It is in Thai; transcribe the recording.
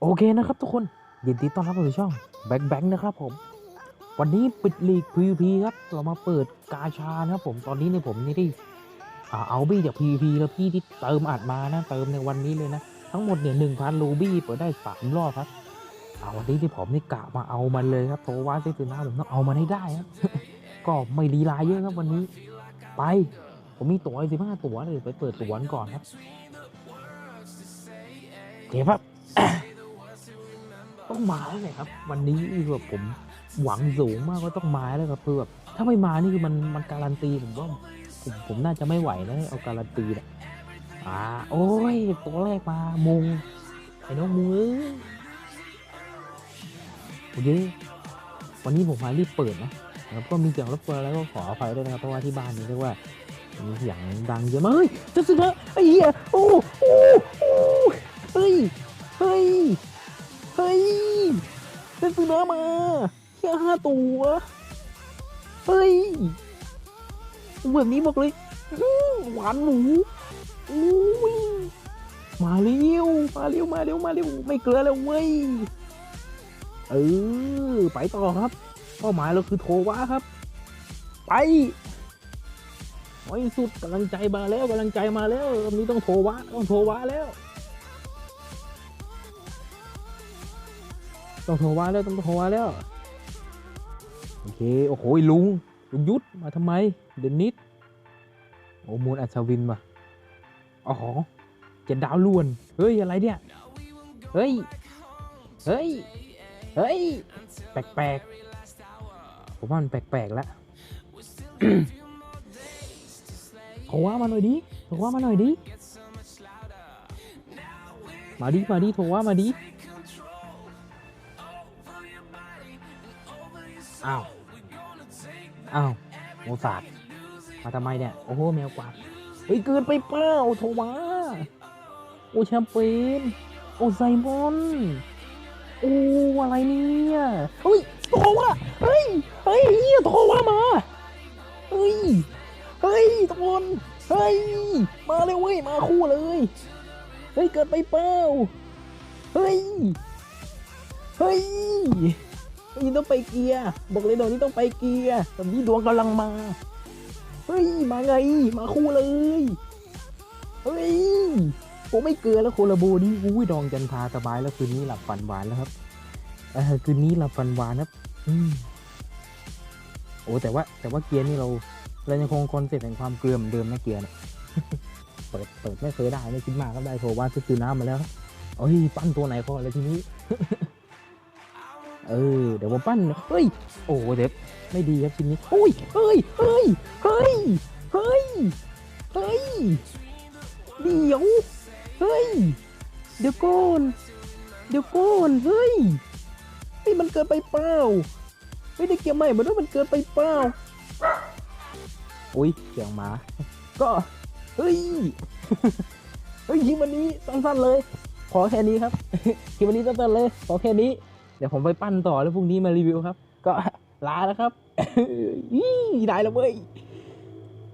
โอเคนะครับทุกคนยินดีต้อนรับเข้าสู่ช่องแบงค์แบงค์นะครับผม วันนี้ปิดลีก PVP ครับ เรามาเปิดกาชานะครับผมตอนนี้เนี่ยผมนี่ได้อ่เอาบี้จาก PVP แล้วพี่ที่เติมอัดมานะเติมในวันนี้เลยนะ ทั้งหมดเนี่ยหนึ่งพันรูบี้เปิดได้สามรอบครับเอาวันนี้ที่ผมนี่กะมาเอามันเลยครับโทว่าซิตือหน้าผมต้องเอามันให้ได้ครับก็ไม่ลีลาเยอะครับวันนี้ ไป ผมมีตั๋วสิบห้าตั๋วเลยไปเปิดตั๋วก่อนครับเก็บครับ ต้องมาแล้วเลยครับ วันนี้แบบผมหวังสูงมากว่าต้องมาแล้วครับคือแบบถ้าไม่มานี่คือมันมันการันตีผมว่าผมผมน่าจะไม่ไหวนะเอาการันตีนะอ่าโอ้ยตัวแรกมามุงไอ้น้องมุงเอ้ยโอเควันนี้ผมมารีบเปิดนะแล้วก็มีเสียงรบกวนแล้วก็ขออภัยด้วยนะครับเพราะว่าที่บ้านนี้เรียกว่ามีเสียงดังเยอะมากเฮ้ยจะสึกแล้วไอ้เหี้ยโอ้โอ้ เซนซูนะมาแค่ห้าตัวเฮ้ยแบบนี้บอกเลยหวานหมูอุ้ยมาเร็วมาเร็วมาเร็วมาเร็วไม่เกลือแล้วเว้ยเออไปต่อครับเป้าหมายเราคือโทวะครับ ไปไว้สุดกำลังใจมาแล้วกำลังใจมาแล้วนี้ต้องโทวะต้องโทวะแล้ว ต้องโทรว่าแล้วต้องโทรว่าแล้ว โอเค โอ้โหลุงลุงยุทธมาทำไม เดนนิสโอ้มูลอัศวินว่ะอ๋อเจ็ดดาวล้วน เฮ้ย อะไรเนี่ย เฮ้ย เฮ้ย เฮ้ย แปลกๆ ผมว่ามันแปลกๆแล้วโทรว่ามาหน่อยดิโทรว่ามาหน่อยดิ มาดิ มาดิโทรว่ามาดิ อ้าวอ้าวโมซาดมาทำไมเนี่ย โอ้โหแมวกวาดเฮ้ยเกินไปเปล่าโทมาโอแชมเปญโอไซมอนโอ้อะไรเนี่ยเฮ้ยโทวะเฮ้ยเฮ้ยเหี้ยโทวะมาเฮ้ยเฮ้ยทุกคนเฮ้ยมาเลยเว้ยมาคู่เลยเฮ้ยเกินไปเปล่าเฮ้ยเฮ้ย นี่ต้องไปเกียร์บอกเลยดอกนี้ต้องไปเกียร์ตอนนี้ดวงกำลังมาเฮ้ยมาไงมาคู่เลยเฮ้ยผมไม่เกลือแล้วโคลาโบนี่อุ้ยดองจันทราสบายแล้วคืนนี้หลับฝันหวานแล้วครับเออคืนนี้หลับฝันหวานครับอืมโอ้แต่ว่าแต่ว่าเกียร์นี่เราเรายังคงคอนเซ็ปต์แห่งความเกลือเหมือนเดิมนะเกียร์เนี่ยเปิดเปิดไม่เคยได้ไม่คิดมากก็ได้โทรว่าซื้อน้ำมาแล้วเอ้ยปั้นตัวไหนพอเลยทีนี้ เออเดี๋ยวผมปั้นเฮ้ยโอ้เด็บไม่ดีครับชิ้นนี้อุ้ยเฮ้ยเฮ้ยเฮ้ยเฮ้ยเฮ้ยเดี๋ยวเฮ้ยเดี๋ยวก่อนเดี๋ยวก่อนเฮ้ยเฮ้ยมันเกินไปเปล่าไม่ได้เกี่ยวใหม่มาด้วยมันเกินไปเปล่าอุ้ยเสียงหมา ก็เฮ้ยเฮ้ยคลิปวันนี้สั้นๆเลย ขอแค่นี้ครับคลิปวันนี้สั้นๆเลย ขอแค่นี้ เดี๋ยวผมไปปั้นต่อแล้วพรุ่งนี้มารีวิวครับ ก็ลาแล้วครับอี้ได้แล้วเว้ย